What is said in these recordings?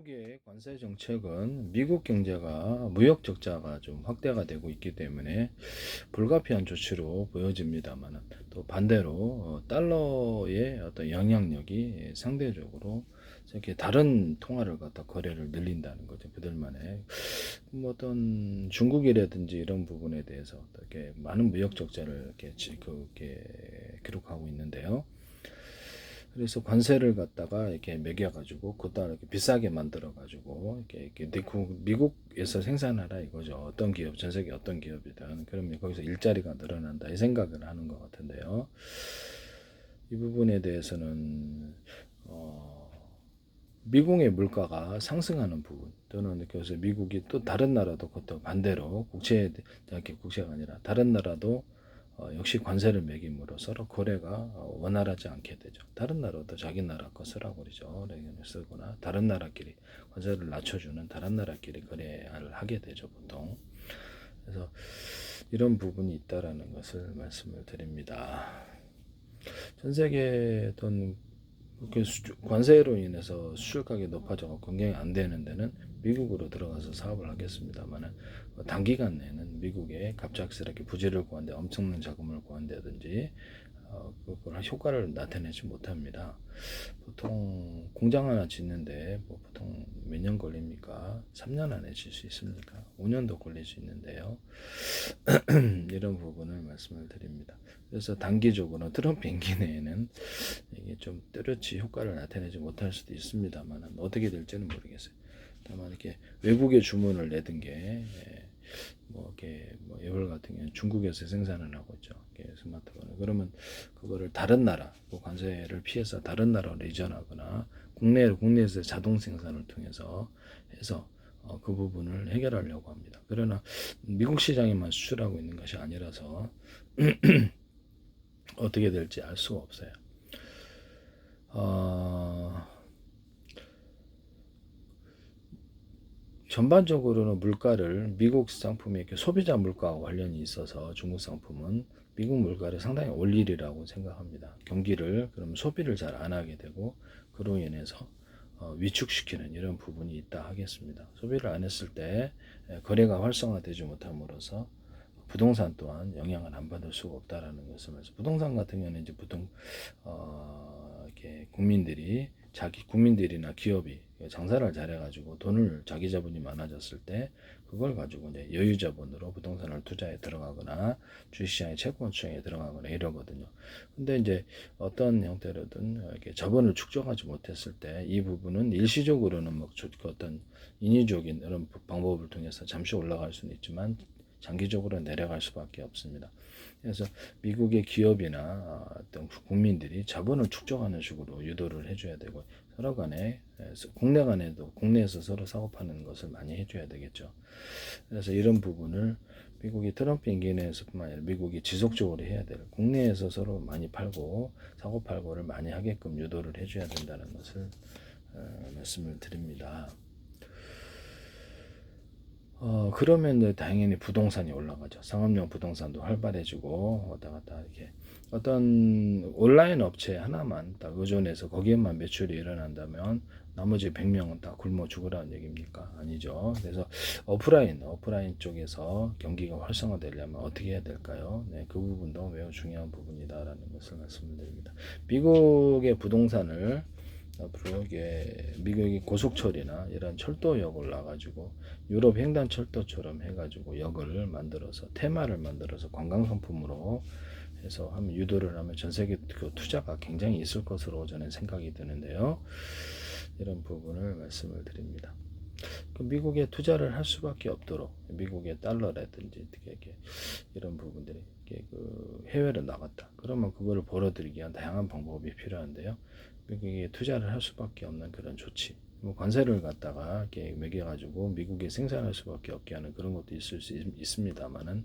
미국의 관세 정책은 미국 경제가 무역 적자가 좀 확대가 되고 있기 때문에 불가피한 조치로 보여집니다만 또 반대로 어, 달러의 어떤 영향력이 상대적으로 이렇게 다른 통화를 갖다 거래를 늘린다는 거죠 그들만의 뭐 어떤 중국이라든지 이런 부분에 대해서 이렇게 많은 무역 적자를 이렇게 지- 그렇게 기록하고 있는데요. 그래서 관세를 갖다가 이렇게 매겨가지고 그다 이렇게 비싸게 만들어가지고 이렇게, 이렇게 미국, 미국에서 생산하라 이거죠. 어떤 기업, 전 세계 어떤 기업이든 그러면 거기서 일자리가 늘어난다 이 생각을 하는 것 같은데요. 이 부분에 대해서는 어, 미국의 물가가 상승하는 부분 또는 그래서 미국이 또 다른 나라도 그것도 반대로 국채 이렇게 국채가 아니라 다른 나라도 어, 역시 관세를 매김으로 서로 거래가 어, 원활하지 않게 되죠. 다른 나라도 자기 나라 거 쓰라고 그러죠. 레겐을 쓰거나 다른 나라끼리 관세를 낮춰주는 다른 나라끼리 거래를 하게 되죠. 보통. 그래서 이런 부분이 있다라는 것을 말씀을 드립니다. 전 세계 돈 그렇게 수출- 관세로 인해서 수출 가격이 높아져서 경쟁이 안 되는 데는 미국으로 들어가서 사업을 하겠습니다만은 단기간 내는 미국에 갑작스럽게 부지를 구한데 엄청난 자금을 구한다든지 어, 그걸 효과를 나타내지 못합니다. 보통 공장 하나 짓는데 뭐 보통 몇 년 걸립니까? 3년 안에 질 수 있습니까? 5년도 걸릴 수 있는데요. 이런 부분을 말씀을 드립니다. 그래서 단기적으로 트럼프 임기 내에는 이게 좀 뚜렷이 효과를 나타내지 못할 수도 있습니다만 어떻게 될지는 모르겠어요. 다만 이렇게 외국에 주문을 내든 게 예, 뭐 이렇게 뭐 애플 같은 경우는 중국에서 생산을 하고 있죠. 스마트폰을 그러면 그거를 다른 나라 그 관세를 피해서 다른 나라로 이전하거나 국내 국내에서 자동 생산을 통해서 해서 어, 그 부분을 해결하려고 합니다. 그러나 미국 시장에만 수출하고 있는 것이 아니라서 어떻게 될지 알 수가 없어요. 어, 전반적으로는 물가를 미국 상품이 이렇게 소비자 물가와 관련이 있어서 중국 상품은 미국 물가를 상당히 올리리라고 생각합니다. 경기를 그럼 소비를 잘 안 하게 되고 그로 인해서 어, 위축시키는 이런 부분이 있다 하겠습니다. 소비를 안 했을 때 에, 거래가 활성화되지 못함으로써 부동산 또한 영향을 안 받을 수가 없다라는 것을 말씀. 부동산 같은 경우는 이제 보통 어, 이렇게 국민들이 자기 국민들이나 기업이 장사를 잘해가지고 돈을 자기 자본이 많아졌을 때 그걸 가지고 이제 여유 자본으로 부동산을 투자에 들어가거나 주식시장에 채권시장에 들어가거나 이러거든요. 근데 이제 어떤 형태로든 이렇게 자본을 축적하지 못했을 때 이 부분은 일시적으로는 뭐 조- 그 어떤 인위적인 이런 방법을 통해서 잠시 올라갈 수는 있지만 장기적으로 내려갈 수밖에 없습니다. 그래서 미국의 기업이나 어떤 국민들이 자본을 축적하는 식으로 유도를 해줘야 되고 서로 간에 국내 간에도 국내에서 서로 사고 파는 것을 많이 해줘야 되겠죠. 그래서 이런 부분을 미국이 트럼프 임기 내에서뿐만 아니라 미국이 지속적으로 해야 될 국내에서 서로 많이 팔고 사고 팔고를 많이 하게끔 유도를 해줘야 된다는 것을 어, 말씀을 드립니다. 어, 그러면 당연히 부동산이 올라가죠. 상업용 부동산도 활발해지고 왔다 갔다 이렇게 어떤 온라인 업체 하나만 딱 의존해서 거기에만 매출이 일어난다면 나머지 100명은 다 굶어 죽으라는 얘기입니까? 아니죠. 그래서 오프라인, 오프라인 쪽에서 경기가 활성화되려면 어떻게 해야 될까요? 네, 그 부분도 매우 중요한 부분이다라는 것을 말씀드립니다. 미국의 부동산을 앞으로 이게 미국의 고속철이나 이런 철도역을 놔가지고 유럽 횡단 철도처럼 해가지고 역을 만들어서 테마를 만들어서 관광 상품으로 해서 하면 유도를 하면 전 세계 그 투자가 굉장히 있을 것으로 저는 생각이 드는데요. 이런 부분을 말씀을 드립니다. 그 미국에 투자를 할 수밖에 없도록 미국의 달러라든지 이렇게 이런 부분들이 이렇게 그 해외로 나갔다. 그러면 그거를 벌어들이기 위한 다양한 방법이 필요한데요. 미국에 투자를 할 수밖에 없는 그런 조치. 뭐 관세를 갖다가 이렇게 매겨가지고 미국에 생산할 수밖에 없게 하는 그런 것도 있을 수 있, 있습니다만은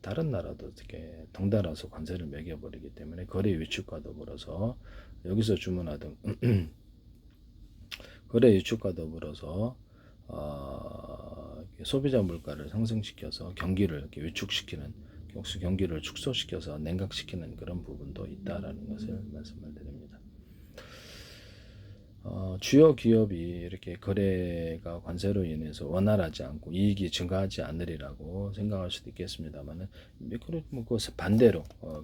다른 나라도 어떻게 덩달아서 관세를 매겨버리기 때문에 거래 위축과 더불어서 여기서 주문하던 거래 위축과 더불어서 어, 소비자 물가를 상승시켜서 경기를 이렇게 위축시키는 역시 경기를 축소시켜서 냉각시키는 그런 부분도 있다라는 것을 말씀을 드립니다. 어, 주요 기업이 이렇게 거래가 관세로 인해서 원활하지 않고 이익이 증가하지 않으리라고 생각할 수도 있겠습니다만은 뭐그 반대로 어,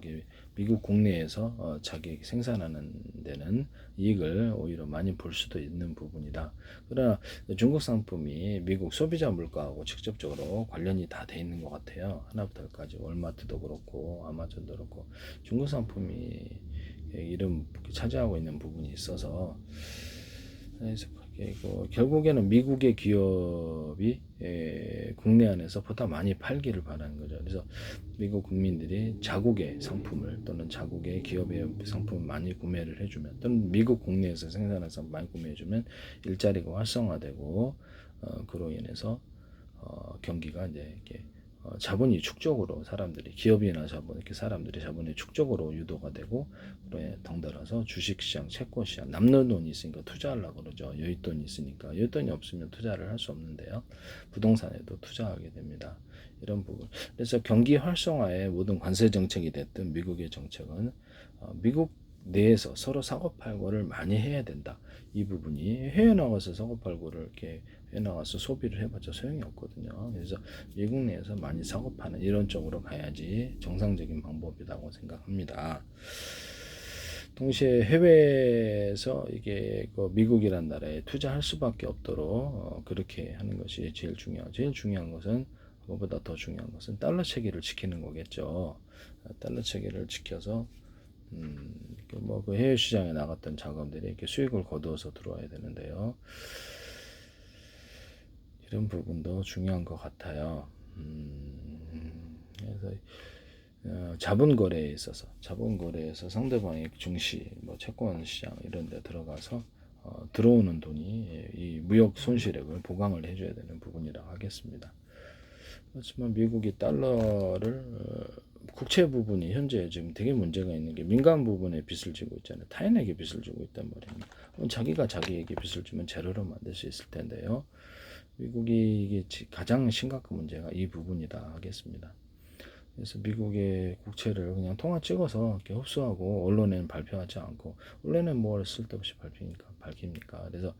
미국 국내에서 어, 자기 생산하는 데는 이익을 오히려 많이 볼 수도 있는 부분이다. 그러나 중국 상품이 미국 소비자 물가하고 직접적으로 관련이 다 돼 있는 것 같아요. 하나부터 열까지 월마트도 그렇고 아마존도 그렇고 중국 상품이 이름 차지하고 있는 부분이 있어서 그래서 결국에는 미국의 기업이 에, 국내 안에서 보다 많이 팔기를 바라는 거죠. 그래서 미국 국민들이 자국의 상품을 또는 자국의 기업의 상품을 많이 구매를 해주면 또는 미국 국내에서 상품 많이 구매해주면 일자리가 활성화되고 어, 그로 인해서 어, 경기가 이제 이렇게 어, 자본이 축적으로 사람들이 기업이나 자본 이렇게 사람들이 자본이 축적으로 유도가 되고 그에 덩달아서 주식시장, 채권시장 남는 돈이 있으니까 투자하려고 그러죠. 여윳돈이 있으니까 여윳돈이 없으면 투자를 할 수 없는데요. 부동산에도 투자하게 됩니다. 이런 부분. 그래서 경기 활성화의 모든 관세 정책이 됐든 미국의 정책은 어, 미국 내에서 서로 사고팔고를 많이 해야 된다. 이 부분이 해외 나가서 사고팔고를 이렇게 해외 나가서 소비를 해봤자 소용이 없거든요. 그래서 미국 내에서 많이 사고파는 이런 쪽으로 가야지 정상적인 방법이라고 생각합니다. 동시에 해외에서 이게 그 미국이란 나라에 투자할 수밖에 없도록 어, 그렇게 하는 것이 제일 중요하죠. 제일 중요한 것은 그것보다 더 중요한 것은 달러 체계를 지키는 거겠죠. 달러 체계를 지켜서 음, 뭐 그 해외 시장에 나갔던 자금들이 이렇게 수익을 거두어서 들어와야 되는데요. 이런 부분도 중요한 것 같아요. 음, 그래서 어, 자본 거래에 있어서 자본 거래에서 상대방의 증시, 뭐 채권 시장 이런 데 들어가서 어, 들어오는 돈이 이 무역 손실액을 보강을 해줘야 되는 부분이라고 하겠습니다. 그렇지만 미국이 달러를 어, 국채 부분이 현재 지금 되게 문제가 있는 게 민간 부분에 빚을 지고 있잖아요. 타인에게 빚을 지고 있단 말입니다. 자기가 자기에게 빚을 주면 제로로 만들 수 있을 텐데요. 미국이 이게 가장 심각한 문제가 이 부분이다 하겠습니다. 그래서 미국의 국채를 그냥 통화 찍어서 이렇게 흡수하고 언론에는 발표하지 않고 원래는 뭘 쓸데없이 발표니까 밝힙니까? 그래서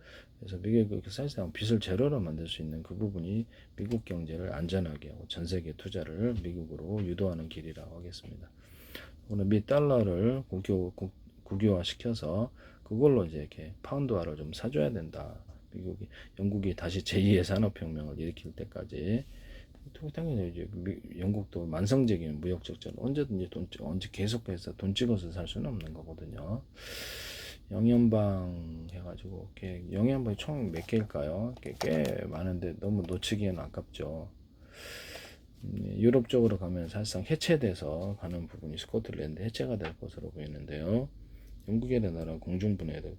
그래서 미국이 그 사실상 빚을 제로로 만들 수 있는 그 부분이 미국 경제를 안전하게 하고 전 세계 투자를 미국으로 유도하는 길이라고 하겠습니다. 오늘 미 달러를 국교, 국, 국유화 시켜서 그걸로 이제 이렇게 파운드화를 좀 사줘야 된다. 미국이 영국이 다시 제2의 산업혁명을 일으킬 때까지 당연히 이제 영국도 만성적인 무역 적자를 언제든지 돈 언제 계속해서 돈 찍어서 살 수는 없는 거거든요. 영연방 해가지고 영연방이 총 몇 개일까요? 꽤, 꽤 많은데 너무 놓치기엔 아깝죠. 음, 유럽 쪽으로 가면 사실상 해체돼서 가는 부분이 스코틀랜드 해체가 될 것으로 보이는데요. 영국이라는 나라 공중분해도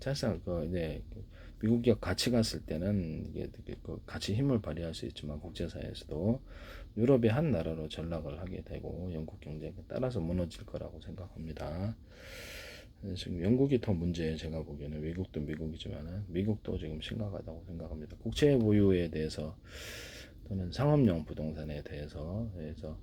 사실상 그 이제 미국 기업 같이 갔을 때는 이게 그 같이 힘을 발휘할 수 있지만 국제사회에서도 유럽의 한 나라로 전락을 하게 되고 영국 경제에 따라서 무너질 거라고 생각합니다. 지금 영국이 더 문제예요. 제가 보기에는 외국도 미국이지만 미국도 지금 심각하다고 생각합니다. 국채 보유에 대해서 또는 상업용 부동산에 대해서 그래서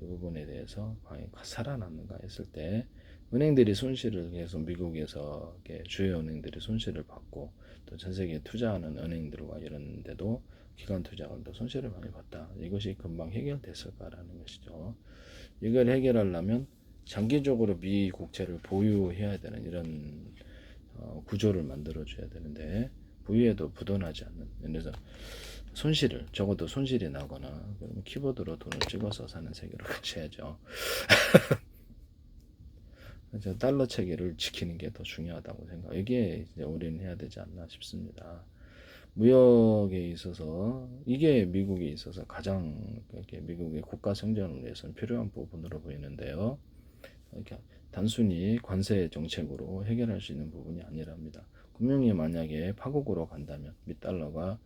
이 부분에 대해서 과연 살아남는가 했을 때 은행들이 손실을 계속 미국에서 주요 은행들이 손실을 받고 또 전 세계에 투자하는 은행들과 이런 데도 기관 투자가도 손실을 많이 봤다. 이것이 금방 해결됐을까라는 것이죠. 이걸 해결하려면 장기적으로 미 국채를 보유해야 되는 이런 어, 구조를 만들어 줘야 되는데 보유해도 부도나지 않는 그래서 손실을 적어도 손실이 나거나 그러면 키보드로 돈을 찍어서 사는 세계로 가셔야죠. 그래서 달러 체계를 지키는 게 더 중요하다고 생각. 이게 이제 우리는 해야 되지 않나 싶습니다. 무역에 있어서 이게 미국에 있어서 가장 미국의 국가 성장을 위해서는 필요한 부분으로 보이는데요. 이렇게 단순히 관세 정책으로 해결할 수 있는 부분이 아니랍니다. 금융이 만약에 파국으로 간다면 밑달러가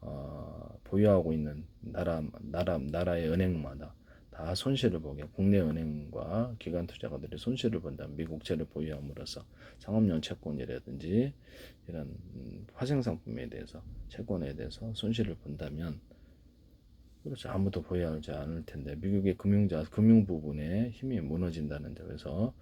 어, 보유하고 있는 나라 나라 나라의 은행마다 다 손실을 보게 국내 은행과 기관 투자가들이 손실을 본다면 미국채를 보유함으로써 상업용 채권이라든지 이런 화생 상품에 대해서 채권에 대해서 손실을 본다면 그렇죠 아무도 보유하지 않을 텐데 미국의 금융자 금융 부분에 힘이 무너진다는 점에서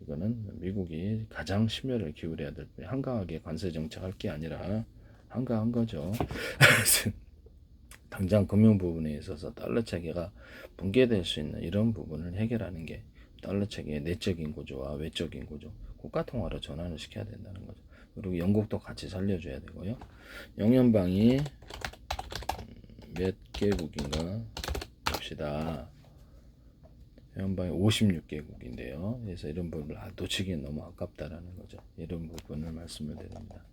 이거는 미국이 가장 심혈을 기울여야 될 뿐, 한가하게 관세 정책할 게 아니라 한가한 거죠. 당장 금융 부분에 있어서 달러 체계가 붕괴될 수 있는 이런 부분을 해결하는 게 달러 체계의 내적인 구조와 외적인 구조, 국가 통화로 전환을 시켜야 된다는 거죠. 그리고 영국도 같이 살려줘야 되고요. 영연방이 음, 몇 개국인가 봅시다. 영연방이 56개국인데요. 그래서 이런 부분을 아, 놓치기는 너무 아깝다라는 거죠. 이런 부분을 말씀을 드립니다.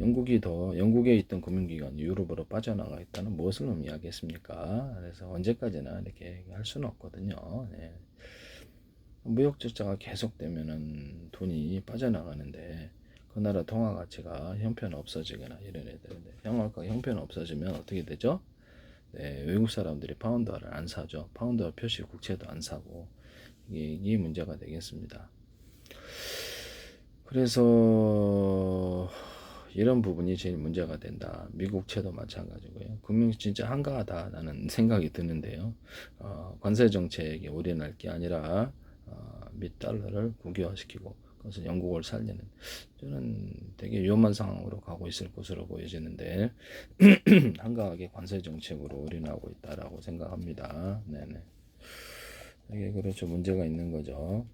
영국이 더 영국에 있던 금융기관이 유럽으로 빠져나가 있다는 무엇을 의미하겠습니까? 그래서 언제까지나 이렇게 할 수는 없거든요. 네. 무역 적자가 계속되면은 돈이 빠져나가는데 그 나라 통화 가치가 형편 없어지거나 이런 애들인데 형화가 형편 없어지면 어떻게 되죠? 네, 외국 사람들이 파운드화를 안 사죠. 파운드화 표시 국채도 안 사고 이게, 이게 문제가 되겠습니다. 그래서 이런 부분이 제일 문제가 된다. 미국채도 마찬가지고요. 금융 진짜 한가하다라는 생각이 드는데요. 어, 관세 정책에 올인할 게 아니라 어, 미 달러를 국유화시키고 그것은 영국을 살리는 저는 되게 위험한 상황으로 가고 있을 것으로 보여지는데 한가하게 관세 정책으로 올인하고 있다라고 생각합니다. 네네. 이게 그렇죠 문제가 있는 거죠.